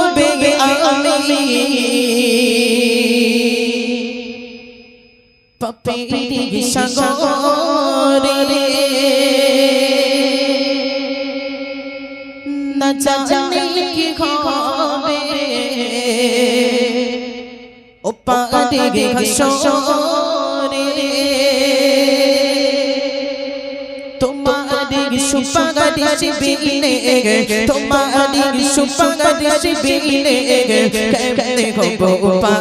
ডুবে আমি। পাপেরি সাগরে। না জানি কি হবে। ও পারে ঘসরে তোমারি সুপাগরি শিবিনে তোমারি সুপাগরি শিবিনে কেমনে হব পারে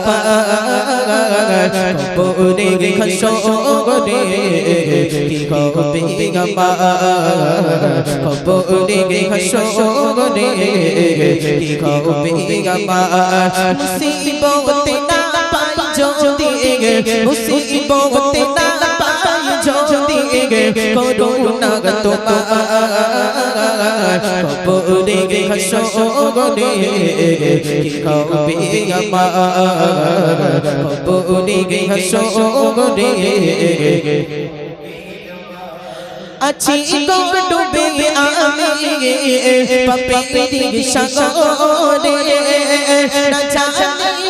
ঘসরে কি হবে গমা খবরে ঘসরে কি হবে গমা মুসিবতে না পাই যদি মুসিবতে না পাই যদি করুণা তোমার খবরে ঘসরে কি হবে আমার? খবরে ঘসরে আছি গো ডুবে আমি পাপেরি সাগরে। না জানি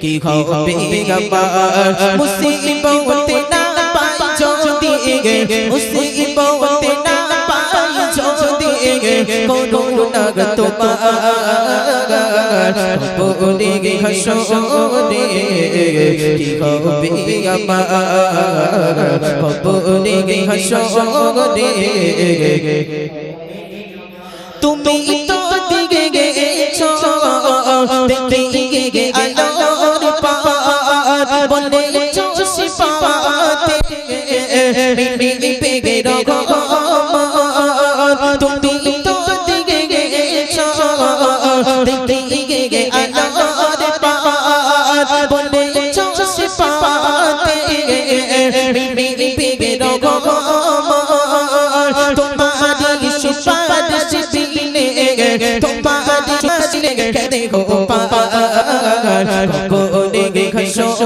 কি হবে আমার মুসিবতে না পাই যদি মুসিবতে না পাই যদি করুণা তোমার বলে ঘসরে কি হবে? আমার বলে ঘসরে তুমি তো দিগে গেছো দেখতে গে পার বলে চোষি পাতে মিমি পেগে রগম তুমি তো দিগে গেছো দেখতে গে আলোর পার বলে চোষি পাতে মিমি পেগে রগম তোমারি সুপারিশ দিলে তোমারি গো পার কোনে গে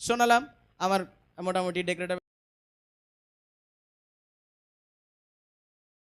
শোনালাম আমার মোটামুটি ডেকোরেটর